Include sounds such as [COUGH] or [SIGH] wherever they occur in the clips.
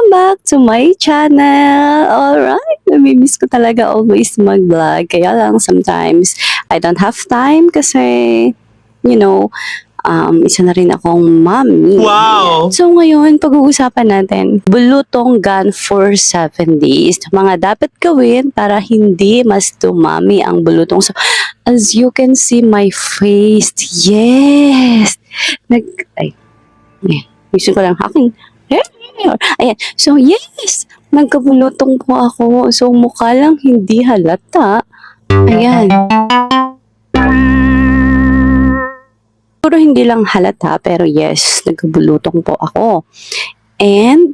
Welcome back to my channel! Alright, namimiss ko talaga always mag-vlog. Kaya lang sometimes I don't have time kasi, you know, um, isa na rin akong mommy. Wow! So ngayon, pag-uusapan natin, bulutong gun for 7 days. Mga dapat gawin para hindi mas dumami ang bulutong. So, as you can see my face, yes! Nag, ay, gusto ko lang aking hair. Ayan, so yes! Nagkabulutong po ako. So, mukha lang hindi halata. Ayan. Siguro hindi lang halata, pero yes, nagkabulutong po ako. And,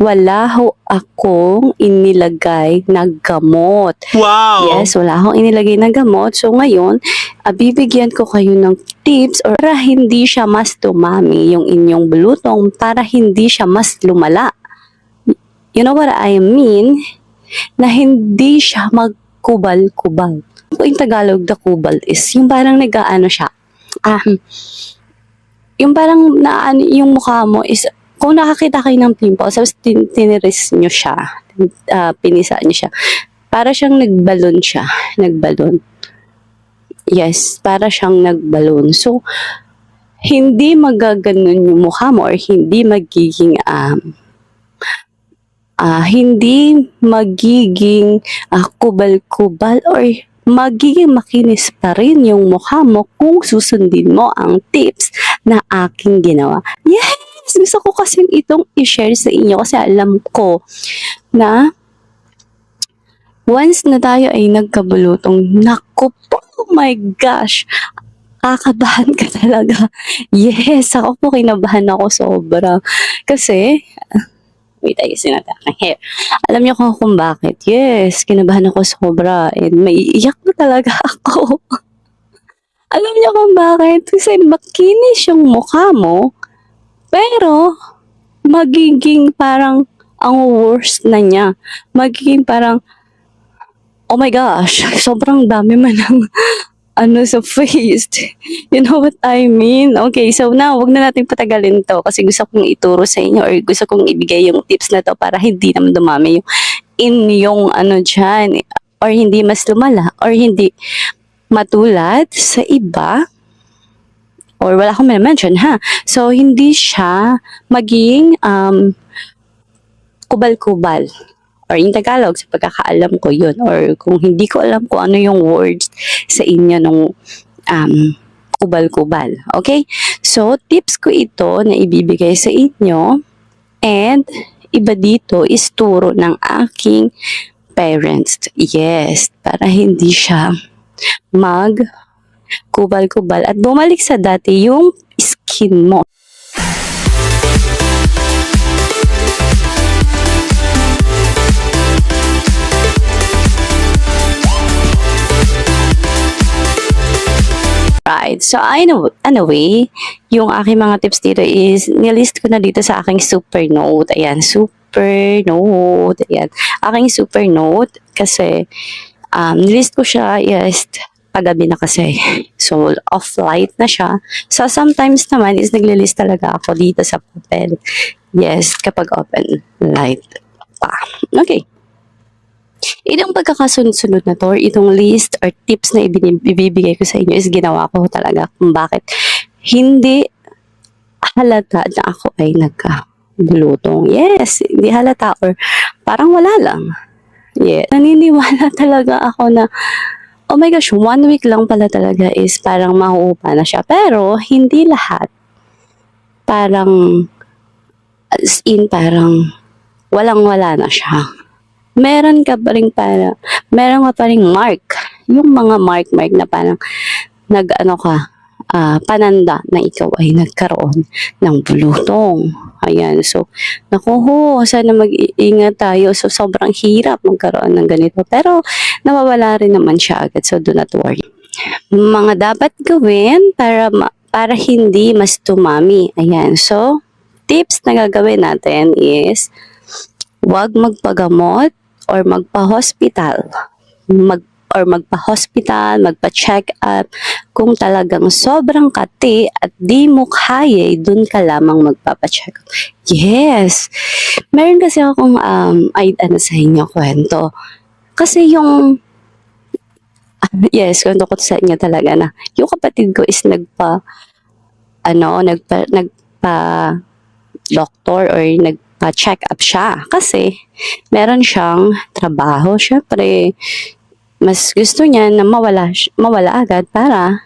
wala ho akong inilagay na gamot. Wow! Yes, wala akong inilagay na gamot. So ngayon, ah, bibigyan ko kayo ng tips or para hindi siya mas dumami yung inyong bulutong, para hindi siya mas lumala. You know what I mean? Na hindi siya magkubal-kubal. Yung Tagalog na kubal is yung parang nag-ano siya. Ah, yung parang na yung mukha mo is kung nakakita kayo ng pimples, tapos tin tiniris nyo siya, ah, pinisa nyo siya, para siyang nagbalon siya. Nagbalon. Yes, para siyang nagbalon. So, hindi magaganon yung mukha mo or hindi magiging um, ah, hindi magiging ah, kubal-kubal or magiging makinis pa rin yung mukha mo kung susundin mo ang tips na aking ginawa. Yes! Gusto ko kasi itong i-share sa inyo kasi alam ko na once na tayo ay nagkabulutong, naku po, oh my gosh, kakabahan ka talaga. [LAUGHS] Yes, ako po kinabahan ako sobra. Kasi, wait, ayusin natin ang hair. Alam niyo kung, kung bakit? Yes, kinabahan ako sobra. And may iyak na talaga [LAUGHS] ako. Alam niyo kung bakit? Kasi makinis yung mukha mo, pero magiging parang ang worst na niya. Magiging parang, oh my gosh, [LAUGHS] sobrang dami man ng [LAUGHS] ano sa face. [LAUGHS] You know what I mean? Okay, so now, wag na natin patagalin to kasi gusto kong ituro sa inyo or gusto kong ibigay yung tips na to para hindi naman dumami yung inyong ano dyan or hindi mas lumala or hindi matulad sa iba or wala akong mention ha. So, hindi siya maging um, kubal-kubal. Or in Tagalog, sa pagkakaalam ko yun. Or kung hindi ko alam kung ano yung words sa inyo nung um, kubal-kubal. Okay? So, tips ko ito na ibibigay sa inyo. And, iba dito is turo ng aking parents. Yes, para hindi siya mag kubal-kubal at bumalik sa dati yung skin mo. Right. So, know, anyway, yung aking mga tips dito is, nilist ko na dito sa aking super note. Ayan, super note. Ayan. Aking super note kasi um, nilist ko siya, yes, paggabi na kasi. So, off-light na siya. So, sometimes naman is naglilist talaga ako dito sa papel. Yes, kapag open light pa. Okay. Itong pagkakasunod-sunod na to, itong list or tips na ibibigay ko sa inyo is ginawa ko talaga kung bakit hindi halata na ako ay nagkabulutong. Yes, hindi halata or parang wala lang. Yeah. Naniniwala [LAUGHS] talaga ako na oh my gosh, one week lang pala talaga is parang mahuupa na siya. Pero, hindi lahat. Parang, as in, parang, walang-wala na siya. Meron ka pa rin para, meron ka pa rin mark. Yung mga mark-mark na parang, nag-ano ka, ah, pananda na ikaw ay nagkaroon ng bulutong. Ayan, so, naku ho, sana mag-iingat tayo. So, sobrang hirap magkaroon ng ganito. Pero, nawawala rin naman siya agad. So, do not worry. Mga dapat gawin para, para hindi mas tumami. Ayan, so, tips na gagawin natin is, huwag magpagamot or magpa-hospital. Mag or magpa-hospital, magpa-check up. Kung talagang sobrang kati at di mo kaya, dun ka lamang magpapa-check up. Yes! Meron kasi akong, um, ay, ano sa inyo, kwento. Kasi yung, yes, kwento ko sa inyo talaga na, yung kapatid ko is nagpa, ano, nagpa, nagpa, doctor or nagpa-check up siya. Kasi, meron siyang trabaho. Syempre, mas gusto niya na mawala, mawala agad para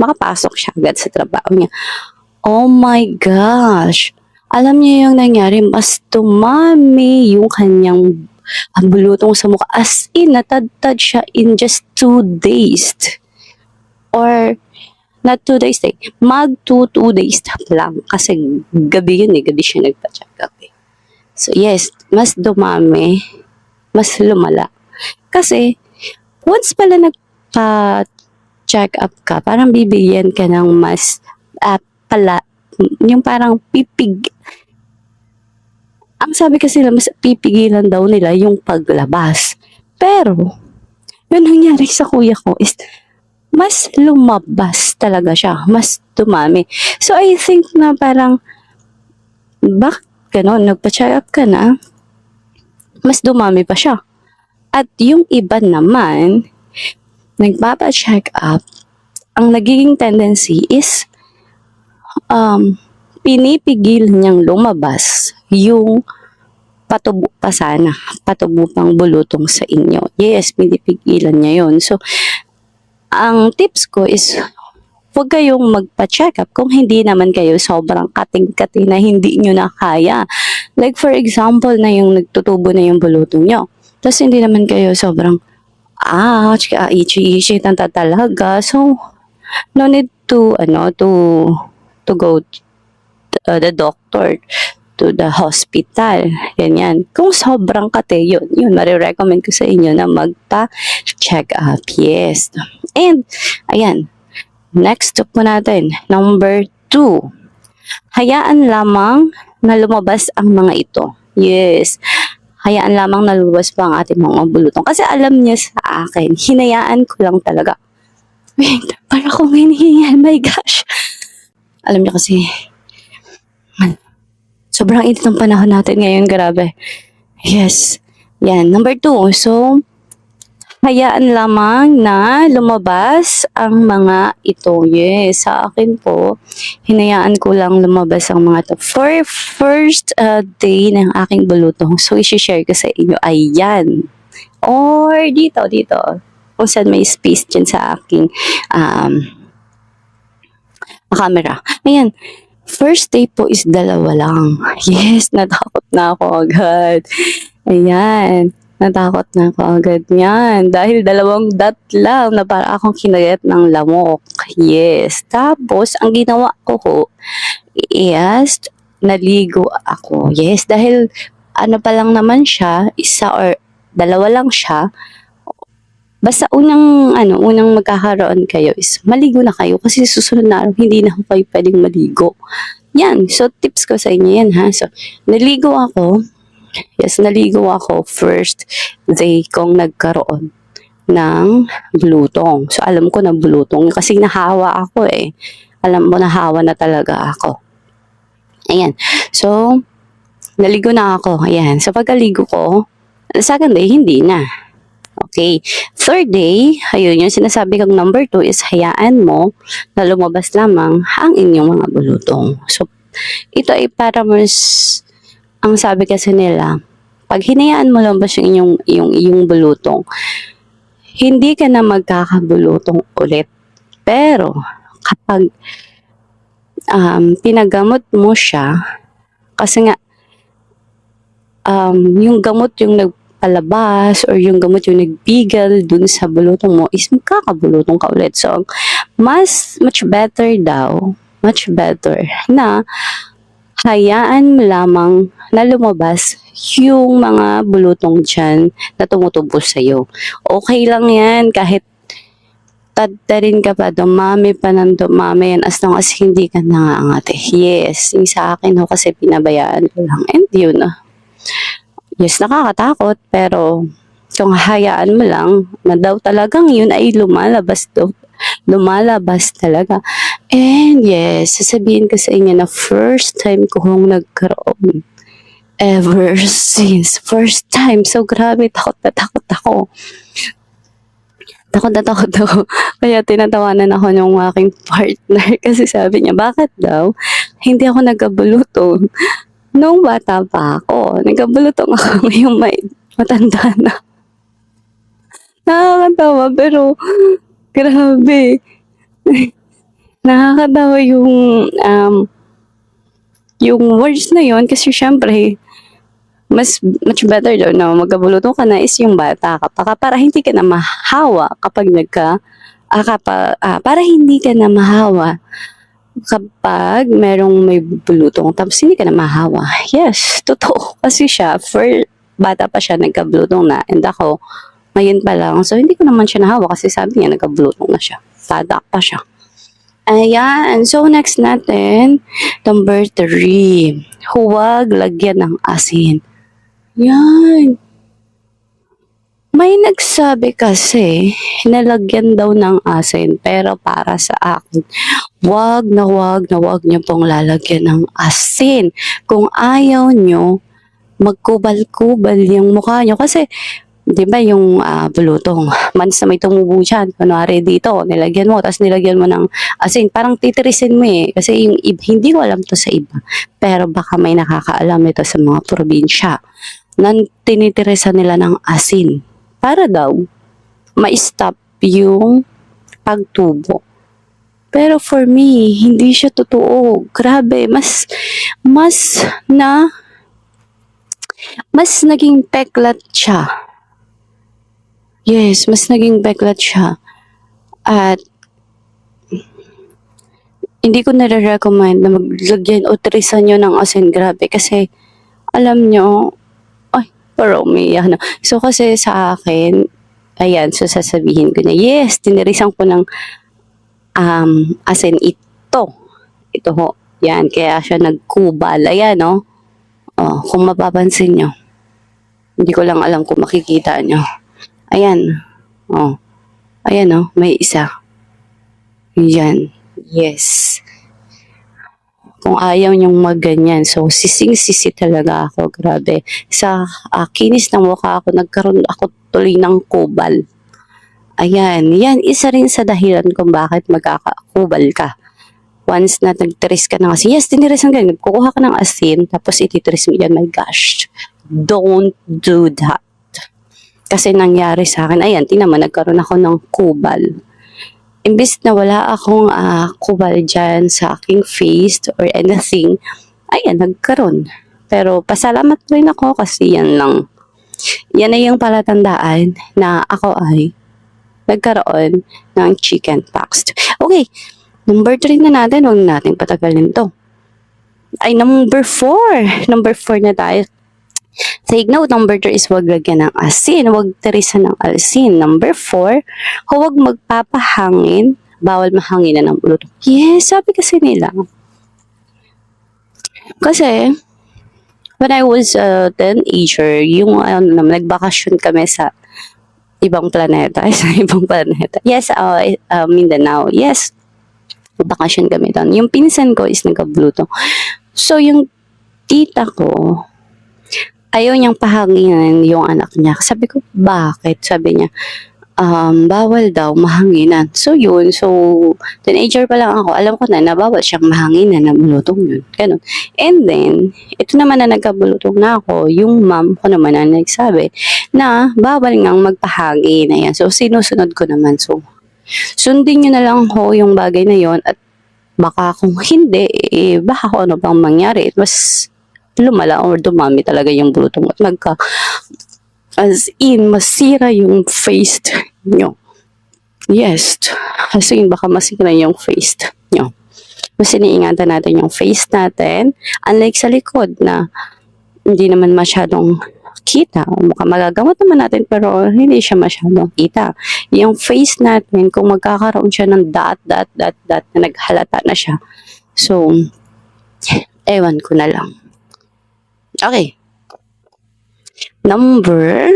makapasok siya agad sa trabaho niya. Oh my gosh! Alam niyo yung nangyari, mas tumami yung kanyang ang bulutong sa mukha. As in, natadtad siya in just two days. Or, not two days eh. Mag two, two days lang. Kasi gabi yun eh. Gabi siya nagpa-check up eh. So yes, mas dumami, mas lumala. Kasi, once pala nagpa-check up ka, parang bibigyan ka ng mas ah, pala, yung parang pipig, ang sabi kasi nila, mas pipigilan daw nila yung paglabas. Pero, yun nangyari sa kuya ko is, mas lumabas talaga siya. Mas dumami. So, I think na parang, bakit ganon? Nagpa-check up ka na, mas dumami pa siya. At yung iba naman, nagpapa-check up, ang nagiging tendency is, um, pinipigil niyang lumabas yung patubo pa sana, patubo pang bulutong sa inyo. Yes, pinipigilan niya yon So, ang tips ko is, huwag kayong magpa-check up kung hindi naman kayo sobrang kating-kating na hindi nyo na kaya. Like for example, na yung nagtutubo na yung bulutong nyo. Tapos hindi naman kayo sobrang, ah, chika, itchy-itchy, tanta talaga. So, no need to, ano, to, to go to uh, the doctor to the hospital. Ganyan. Kung sobrang kate, yun, yun, marirecommend ko sa inyo na magpa-check up. Yes. And, ayan, next po natin, number two. Hayaan lamang na lumabas ang mga ito. Yes. Hayaan lamang na lumabas pa ang ating mga bulutong. Kasi alam niya sa akin, hinayaan ko lang talaga. Wait, para kong hinihingal. My gosh. Alam niyo kasi, man, sobrang init ng panahon natin ngayon. Grabe. Yes. Yan. Number two. So, hayaan lamang na lumabas ang mga ito. Yes, sa akin po, hinayaan ko lang lumabas ang mga to. For first uh, day ng aking bulutong, so isi-share ko sa inyo, ayan. Or dito, dito. Kung saan may space dyan sa aking um, camera. Ayan. First day po is dalawa lang. [LAUGHS] Yes, natakot na ako agad. Ayan. Natakot na ako agad niyan. Dahil dalawang dot lang na para akong kinayat ng lamok. Yes. Tapos, ang ginawa ko ko is naligo ako. Yes, dahil ano pa lang naman siya, isa or dalawa lang siya. Basta unang, ano, unang magkakaroon kayo is maligo na kayo kasi susunod na araw hindi na kayo pwedeng maligo. Yan. So, tips ko sa inyo yan ha. So, naligo ako. Yes, naligo ako first day kong nagkaroon ng blutong. So, alam ko na blutong kasi nahawa ako eh. Alam mo, nahawa na talaga ako. Ayan. So, naligo na ako. Ayan. So, pagkaligo ko, second day, hindi na. Okay. Third day, ayun, yung sinasabi kong number two is hayaan mo na lumabas lamang ang inyong mga bulutong. So, ito ay para mas, ang sabi kasi nila, pag hinayaan mo lumabas yung inyong, yung, yung bulutong, hindi ka na magkakabulutong ulit. Pero, kapag um, pinagamot mo siya, kasi nga, um, yung gamot yung nagpalabas or yung gamot yung nagbigel dun sa bulutong mo is magkakabulutong ka ulit. So, mas, much better daw, much better na hayaan mo lamang na lumabas yung mga bulutong dyan na tumutubo sa'yo. Okay lang yan kahit tadtarin ka pa, dumami pa ng dumami yan as long as hindi ka nangangate. Yes, yung sa akin ho kasi pinabayaan ko lang. And yun, ah. yes, nakakatakot, pero kung hayaan mo lang na daw talagang yun ay lumalabas daw lumalabas talaga. And yes, sasabihin ko sa inyo na first time ko hong nagkaroon ever [LAUGHS] since. First time. So, grabe, takot na takot ako. Takot na takot ako. [LAUGHS] Kaya tinatawanan ako ng aking partner [LAUGHS] kasi sabi niya, bakit daw? Hindi ako nagkabulutong. Nung bata pa ako, nagkabulutong ako ngayong may matanda na. Nakakatawa, pero grabe. [LAUGHS] Nakakatawa yung um, yung words na yon kasi syempre mas much better daw na magkabuluto ka na is yung bata ka pa para hindi ka na mahawa kapag nagka ah, kapa, ah, para hindi ka na mahawa kapag merong may bulutong tapos hindi ka na mahawa. Yes, totoo. Kasi siya, for bata pa siya nagkabulutong na and ako, ngayon pa lang. So, hindi ko naman siya nahawa kasi sabi niya nagkabulutong na siya. Bata pa siya. Ayan. So, next natin, number three. Huwag lagyan ng asin. Yan. May nagsabi kasi, nalagyan daw ng asin, pero para sa akin, wag na wag na wag niyo pong lalagyan ng asin. Kung ayaw niyo, magkubal-kubal yung mukha niyo. Kasi, di ba yung ah, bulutong, [LAUGHS] once na may tumubo dyan, kunwari dito, nilagyan mo, tapos nilagyan mo ng asin, parang titirisin mo eh. Kasi yung hindi ko alam to sa iba, pero baka may nakakaalam ito sa mga probinsya na tinitirisan nila ng asin para daw ma-stop yung pagtubo. Pero for me, hindi siya totoo. Grabe, mas, mas na, mas naging peklat siya. Yes, mas naging peklat siya. At, hindi ko nare-recommend na maglagyan o trisan nyo ng asin. Grabe, kasi, alam nyo, ay, parang umiyak na. So, kasi sa akin, ayan, so sasabihin ko na, yes, tinirisan ko ng um, asin ito. Ito ho. Yan, kaya siya nagkubal. Ayan, no? Oh, kung mapapansin nyo. Hindi ko lang alam kung makikita nyo. Ayan. Oh. Ayan, no? May isa. Yan. Yes. Kung ayaw niyong magganyan. So, sising-sisi talaga ako. Grabe. Sa ah, kinis ng mukha ako, nagkaroon ako tuloy ng kubal. Ayan. Yan, isa rin sa dahilan kung bakit magkakakubal ka. Once na nagtiris ka ng asin, yes, tinirisan ka, kukuha ka ng asin, tapos ititiris mo yan, my gosh. Don't do that. Kasi nangyari sa akin, ayan, tingnan mo, nagkaroon ako ng kubal. Imbis na wala akong ah, kubal dyan sa aking face or anything, ayan, nagkaroon. Pero pasalamat rin ako kasi yan lang. Yan na yung palatandaan na ako ay nagkaroon ng chicken pox. Okay, number 3 na natin, huwag natin patagalin to. Ay, number 4. Number 4 na tayo. Take note, number 3 is huwag lagyan ng asin, huwag tirisan ng asin. Number 4, huwag magpapahangin, bawal mahanginan ng ulo. Yes, sabi kasi nila. Kasi, when I was a teenager, yung ano, naman, nagbakasyon kami sa ibang planeta, [LAUGHS] sa ibang planeta. Yes, uh, uh, Mindanao. Yes, bakasyon kami doon. Yung pinsan ko is nagka-bluetooth. So, yung tita ko, ayaw niyang pahanginan yung anak niya. Sabi ko, bakit? Sabi niya, um, bawal daw mahanginan. So, yun. So, teenager pa lang ako. Alam ko na na bawal siyang mahanginan na bulutong yun. Ganun. And then, ito naman na nagkabulutong na ako, yung mom ko naman na nagsabi na bawal ngang magpahangin. Ayan. So, sinusunod ko naman. So, sundin nyo na lang ho yung bagay na yon at baka kung hindi, eh, baka kung ano pang mangyari. Mas lumala or dumami talaga yung bulutong at magka as in, masira yung face nyo. Yes. As in, baka masira yung face nyo. Mas iniingatan natin yung face natin. Unlike sa likod na hindi naman masyadong kita. Mukhang magagamot naman natin pero hindi siya masyadong kita. Yung face natin, kung magkakaroon siya ng dot, dot, dot, dot na naghalata na siya. So, ewan ko na lang. Okay. Number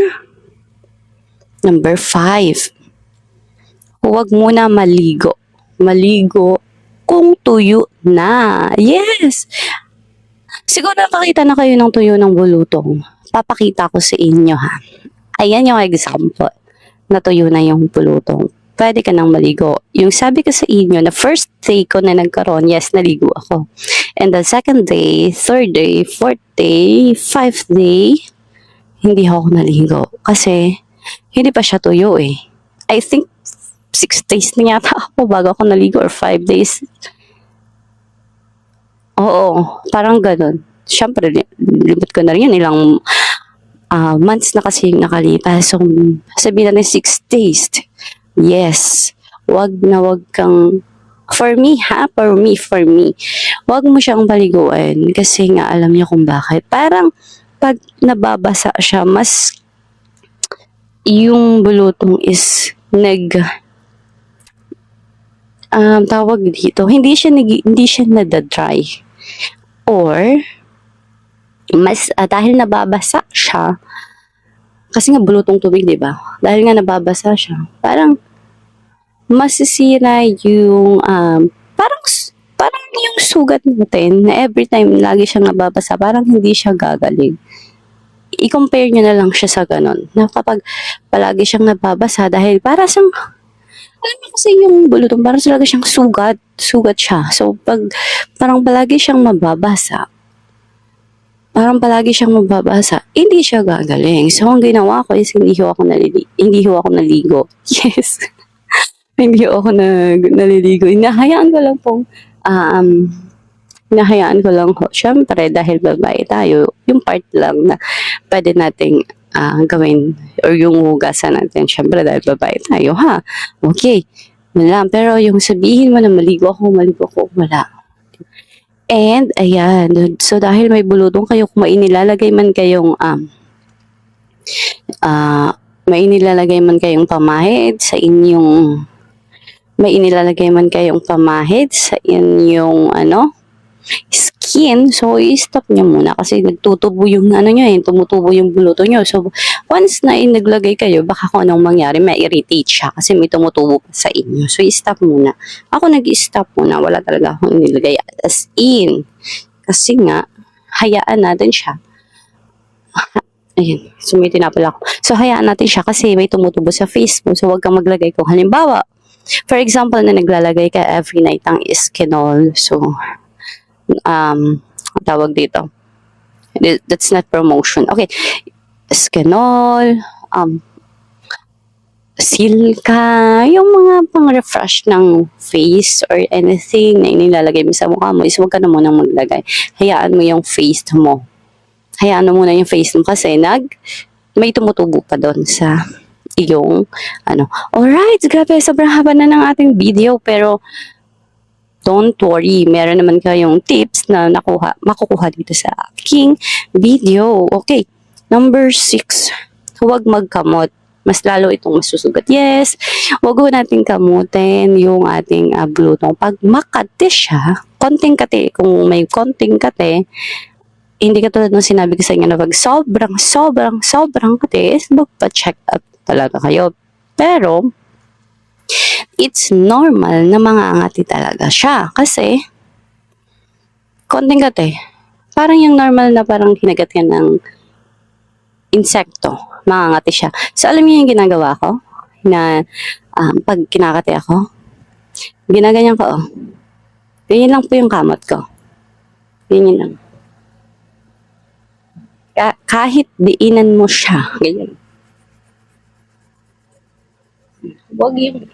Number five, huwag muna maligo. Maligo kung tuyo na. Yes! Siguro nakakita na kayo ng tuyo ng bulutong. Papakita ko sa inyo ha. Ayan yung example. Natuyo na yung bulutong. Pwede ka nang maligo. Yung sabi ko sa inyo, na first day ko na nagkaroon, yes, naligo ako. And the second day, third day, fourth day, fifth day, hindi ako naligo. Kasi, hindi pa siya tuyo eh. I think, six days na yata [LAUGHS] ako bago ako naligo or five days. Oo, parang ganun. Siyempre, li- limit ko na rin yun. Ilang ah, months na kasi nakalipas. So, sabihin natin six days. Yes. Wag na wag kang For me, ha? For me, for me. Wag mo siyang paliguan kasi nga alam niyo kung bakit. Parang pag nababasa siya, mas yung bulutong is nag um, tawag dito, hindi siya nag, hindi siya nadadry. Or, mas, ah, dahil nababasa siya, kasi nga bulutong tubig, di ba? Dahil nga nababasa siya, parang masisira yung, um, parang, parang yung sugat natin na every time lagi siyang nababasa, parang hindi siya gagaling. I-compare nyo na lang siya sa ganon. Na kapag palagi siyang nababasa dahil para siyang alam mo kasi yung bulutong, parang talaga siyang sugat. Sugat siya. So, pag parang palagi siyang mababasa, parang palagi siyang mababasa, hindi siya gagaling. So, ang ginawa ko is hindi ho ako, nalili hindi ho ako naligo. [LAUGHS] Yes. [LAUGHS] hindi ako nag naliligo. Inahayaan ko lang pong, um, inahayaan ko lang ho. Siyempre, dahil babae tayo, yung part lang na pwede nating ah, gawin or yung hugasan natin. Siyempre, dahil babae tayo, ha? Okay. Lang. Pero yung sabihin mo na maligo ako, maligo ako, wala. And, ayan. So, dahil may bulutong kayo, kung may man kayong, um, ah, may man kayong pamahid sa inyong, may inilalagay man kayong pamahid sa inyong, ano, skin, so i-stop nyo muna kasi nagtutubo yung ano nyo eh, tumutubo yung buluto nyo. So, once na naglagay kayo, baka kung anong mangyari, ma-irritate siya kasi may tumutubo pa sa inyo. So, i-stop muna. Ako nag-stop muna, wala talaga akong nilagay as in. Kasi nga, hayaan natin siya. [LAUGHS] Ayun, so may tinapal ako. So, hayaan natin siya kasi may tumutubo sa face mo. So, huwag kang maglagay kung halimbawa, for example, na naglalagay ka every night ng Eskinol. So, um, tawag dito. Th- That's not promotion. Okay. Skenol, um, silka, yung mga pang-refresh ng face or anything na inilalagay mo sa mukha mo is huwag ka na munang maglagay. Hayaan mo yung face mo. Hayaan mo muna yung face mo kasi nag, may tumutubo pa doon sa iyong ano. Alright, grabe, sobrang haba na ng ating video pero don't worry, meron naman kayong tips na nakuha, makukuha dito sa aking video. Okay, number six, huwag magkamot. Mas lalo itong masusugat. Yes, huwag ho natin kamutin yung ating uh, blutong. Pag makate siya, konting kate, kung may konting kate, hindi katulad ng sinabi ko sa inyo na pag sobrang, sobrang, sobrang kate, magpa-check up talaga kayo. Pero, it's normal na mangangati talaga siya. Kasi, konting kate, parang yung normal na parang kinagat ka ng insekto, mangangati siya. So, alam niyo yung ginagawa ko? Na, um, pag kinakati ako, ginaganyan ko, oh. Ganyan lang po yung kamot ko. Ganyan lang. Ka- kahit diinan mo siya, ganyan. Huwag yung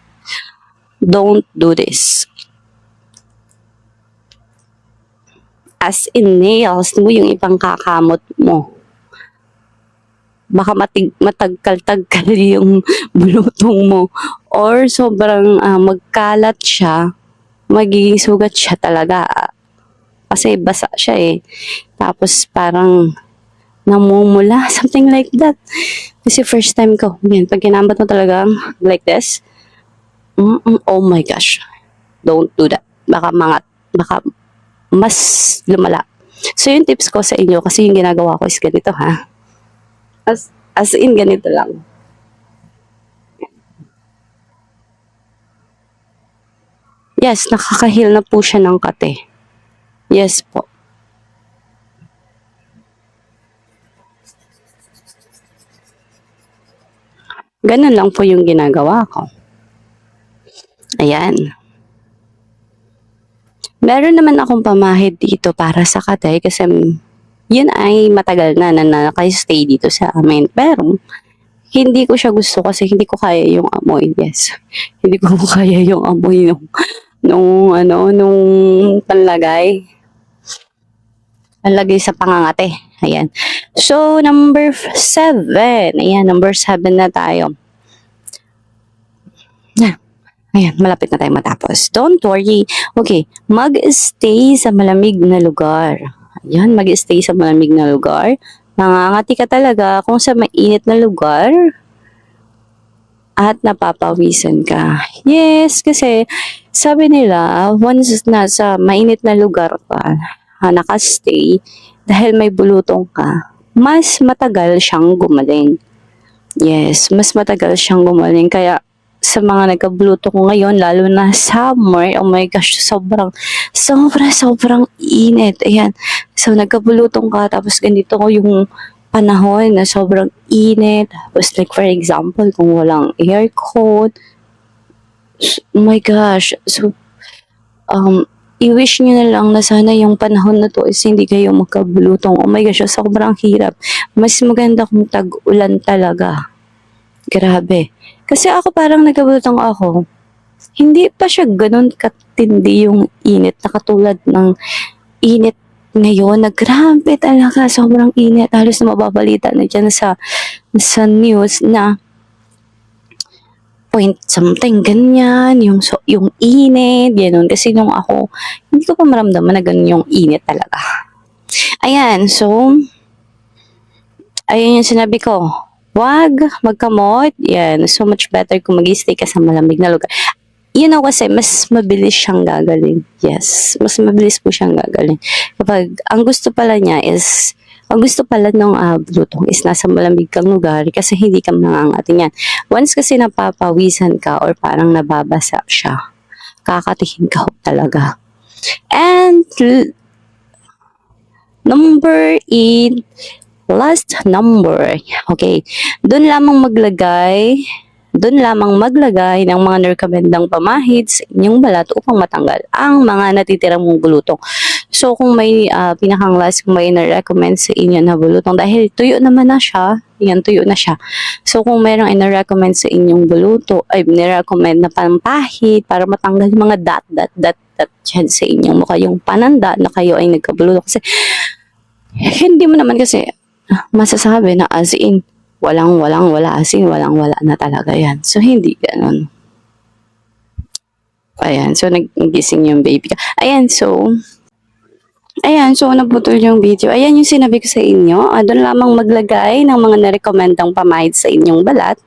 don't do this. As in nails mo yung ibang kakamot mo. Baka matig, matagkal-tagkal [LAUGHS] yung bulutong mo. Or sobrang ah, magkalat siya, magiging sugat siya talaga. Kasi basa siya eh. Tapos parang namumula, [LAUGHS] something like that. Kasi first time ko. Yan, pag ginambat mo talagang like this. Mm -mm, oh my gosh. Don't do that. Baka mangat. Baka mas lumala. So, yung tips ko sa inyo, kasi yung ginagawa ko is ganito, ha? As, as in, ganito lang. Yes, nakakahil na po siya ng kate. Yes po. Ganun lang po yung ginagawa ko. Ayan. Meron naman akong pamahid dito para sa katay kasi yun ay matagal na na nakastay dito sa amin. Pero, hindi ko siya gusto kasi hindi ko kaya yung amoy. Yes. Hindi ko [LAUGHS] kaya yung amoy nung, nung ano, nung panlagay. Panlagay sa pangangate. Ayan. So, number f- seven. Ayan, number seven na tayo. Na. Ayan, malapit na tayo matapos. Don't worry. Okay, mag-stay sa malamig na lugar. Ayan, mag-stay sa malamig na lugar. Nangangati ka talaga kung sa mainit na lugar at napapawisan ka. Yes, kasi sabi nila, once na sa mainit na lugar ka, ha, nakastay, dahil may bulutong ka, mas matagal siyang gumaling. Yes, mas matagal siyang gumaling. Kaya sa mga nagkabluto ko ngayon, lalo na summer, oh my gosh, sobrang, sobra, sobrang init. Ayan. So, nagkabulutong ka, tapos ganito ko yung panahon na sobrang init. Tapos, like, for example, kung walang aircon, oh my gosh, so, um, i-wish nyo na lang na sana yung panahon na to is hindi kayo magkabulutong. Oh my gosh, sobrang hirap. Mas maganda kung tag-ulan talaga. Grabe. Kasi ako parang nagkabulutong ako. Hindi pa siya ganun katindi yung init na katulad ng init ngayon na grabe talaga. Sobrang init. Halos na mababalita na dyan sa, sa news na point something ganyan, yung so, yung init, ganun. Kasi nung ako, hindi ko pa maramdaman na ganun yung init talaga. Ayan, so, ayun yung sinabi ko. Wag magkamot. Yan, so much better kung mag-stay ka sa malamig na lugar. You know kasi, mas mabilis siyang gagaling. Yes, mas mabilis po siyang gagaling. Kapag, ang gusto pala niya is, ang gusto pala ng uh, blutong is nasa malamig kang lugar kasi hindi ka mangangati niyan. Once kasi napapawisan ka or parang nababasa siya, kakatihin ka talaga. And number 8, last number. Okay. Doon lamang maglagay, doon lamang maglagay ng mga narkomendang pamahid sa inyong balat upang matanggal ang mga natitirang mong bulutong. So, kung may uh, pinakang last, kung may na-recommend sa inyo na bulutong, dahil tuyo naman na siya, yan, tuyo na siya. So, kung mayroong ina-recommend sa inyong buluto, ay, ni-recommend na pampahid para matanggal yung mga dot, dot, dot, dot dyan sa inyong mukha, yung pananda na kayo ay nagkabuluto. Kasi, hindi mo naman kasi masasabi na as in, walang walang wala as in, walang wala na talaga yan. So, hindi ganun. Ayan, so nagising yung baby ka. Ayan, so, ayan, so naputol yung video. Ayan yung sinabi ko sa inyo. Ah, doon lamang maglagay ng mga narekomendang pamahid sa inyong balat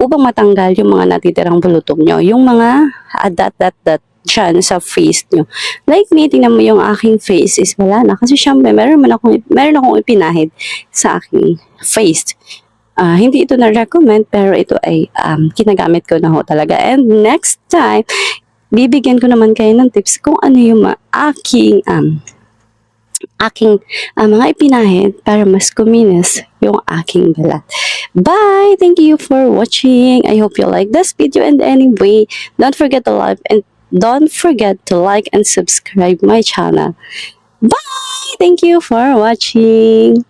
upang matanggal yung mga natitirang bulutong nyo. Yung mga ah, dot, dot, dot dyan sa face nyo. Like me, tingnan mo yung aking face is wala na. Kasi syempre, meron, man akong, meron akong ipinahid sa aking face. Ah, hindi ito na-recommend, pero ito ay um, kinagamit ko na ho talaga. And next time, bibigyan ko naman kayo ng tips kung ano yung aking um, aking ah, mga ipinahid para mas kuminis yung aking balat. Bye! Thank you for watching. I hope you like this video and anyway, don't forget to like and don't forget to like and subscribe my channel. Bye! Thank you for watching.